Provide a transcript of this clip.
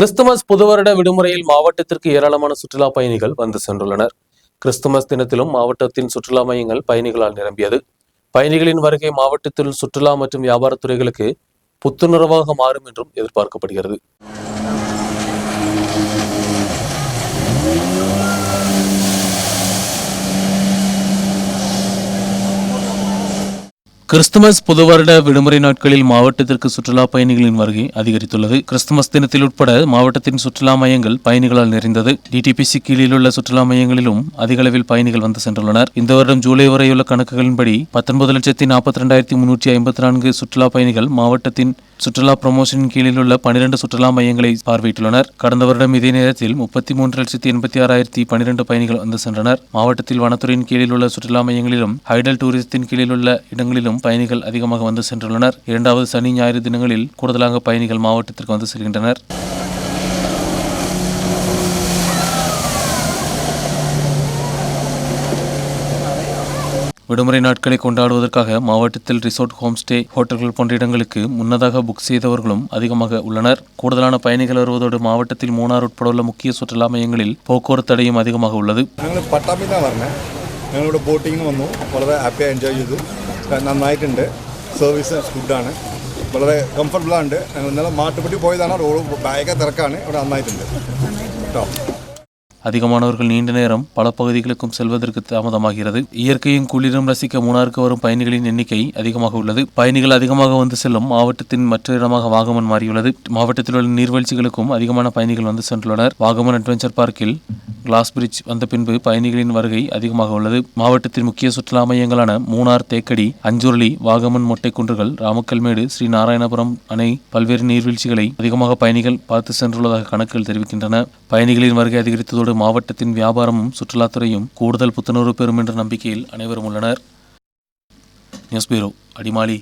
Christmas புதுவருட விடுமுறையில் மாவட்டத்திற்கு ஏராளமான சுற்றுலா பயணிகள் வந்து சென்றுள்ளனர். கிறிஸ்துமஸ் தினத்திலும் மாவட்டத்தின் சுற்றுலா மையங்கள் பயணிகளால் நிரம்பியது. பயணிகளின் வருகை மாவட்டத்தில் சுற்றுலா மற்றும் வியாபாரத் துறைகளுக்கு புத்துணர்வாக மாறும் என்றும் எதிர்பார்க்கப்படுகிறது. கிறிஸ்துமஸ் புது வருட விடுமுறை நாட்களில் மாவட்டத்திற்கு சுற்றுலா பயணிகளின் வருகை அதிகரித்துள்ளது. கிறிஸ்துமஸ் தினத்தில் உட்பட மாவட்டத்தின் சுற்றுலா மையங்கள் பயணிகளால் நிறைந்தது. டிடிபிசி கீழில் உள்ள சுற்றுலா மையங்களிலும் அதிகளவில் பயணிகள் வந்து சென்றுள்ளனர். இந்த வருடம் ஜூலை வரையுள்ள கணக்குகளின்படி பத்தொன்பது லட்சத்தி நாற்பத்தி ரெண்டாயிரத்தி முன்னூற்றி ஐம்பத்தி நான்கு சுற்றுலா பயணிகள் மாவட்டத்தின் சுற்றுலா ப்ரமோஷன் கீழில் உள்ள பனிரெண்டு சுற்றுலா மையங்களை பார்வையிட்டுள்ளனர். கடந்த வருடம் இதே நேரத்தில் முப்பத்தி மூன்று லட்சத்தி எண்பத்தி ஆறாயிரத்தி பனிரெண்டு பயணிகள் வந்து சென்றனர். மாவட்டத்தில் வனத்துறையின் கீழில் உள்ள சுற்றுலா மையங்களிலும் ஹைடல் டூரிசத்தின் கீழில் உள்ள இடங்களிலும் பயணிகள் அதிகமாக வந்து சென்றுள்ளனர். இரண்டாவது சனி ஞாயிறு தினங்களில் கூடுதலாக பயணிகள் மாவட்டத்திற்கு வந்து செல்கின்றனர். விடுமுறை நாட்களை கொண்டாடுவதற்காக மாவட்டத்தில் ரிசோர்ட் ஹோம்ஸ்டே ஹோட்டல்கள் போன்ற இடங்களுக்கு முன்னதாக புக் செய்தவர்களும் அதிகமாக உள்ளனர். கூடுதலான பயணிகள் வருவதோடு மாவட்டத்தில் மூணார் உட்பட உள்ள முக்கிய சுற்றுலா மையங்களில் போக்குவரத்து தடையும் அதிகமாக உள்ளது. ഞങ്ങളിവിടെ ബോട്ടിങ്ങിന് വന്നു. വളരെ ഹാപ്പി എൻജോയ് ചെയ്തു. നന്നായിട്ടുണ്ട്. സർവീസ് ഫുഡാണ് വളരെ കംഫർട്ടബിളാണ് ഞങ്ങൾ ഇന്നലെ മാട്ടുപ്പെട്ടി പോയതാണ്. റോഡ് ഭയങ്കര തിരക്കാണ്. ഇവിടെ നന്നായിട്ടുണ്ട്. കേട്ടോ. அதிகமானவர்கள் நீண்ட நேரம் பல பகுதிகளுக்கும் செல்வதற்கு தாமதமாகிறது. இயற்கையும் குளிரும் ரசிக்க மூணாருக்கு வரும் பயணிகளின் எண்ணிக்கை அதிகமாக உள்ளது. பயணிகள் அதிகமாக வந்து செல்லும் மாவட்டத்தின் மற்ற இடமாக வாகமன் மாறியுள்ளது. மாவட்டத்தில் உள்ள நீர்வீழ்ச்சிகளுக்கும் அதிகமான பயணிகள் வந்து சென்றுள்ளனர். வாகமன் அட்வென்ச்சர் பார்க்கில் கிளாஸ் பிரிட்ஜ் வந்த பின்பு பயணிகளின் வருகை அதிகமாக உள்ளது. மாவட்டத்தின் முக்கிய சுற்றுலா மையங்களான மூணார் தேக்கடி அஞ்சுருளி வாகமன் மொட்டை குன்றுகள் ராமக்கல்மேடு ஸ்ரீ நாராயணபுரம் அணை பல்வேறு நீர்வீழ்ச்சிகளை அதிகமாக பயணிகள் பார்த்து சென்றுள்ளதாக கணக்குகள் தெரிவிக்கின்றன. பயணிகளின் வருகை அதிகரித்ததோடு மாவட்டத்தின் வியாபாரமும் சுற்றுலாத்துறையும் கூடுதல் புத்துணர்வு பெறும் என்ற நம்பிக்கையில் அனைவரும் உள்ளனர். News bureau Adimali.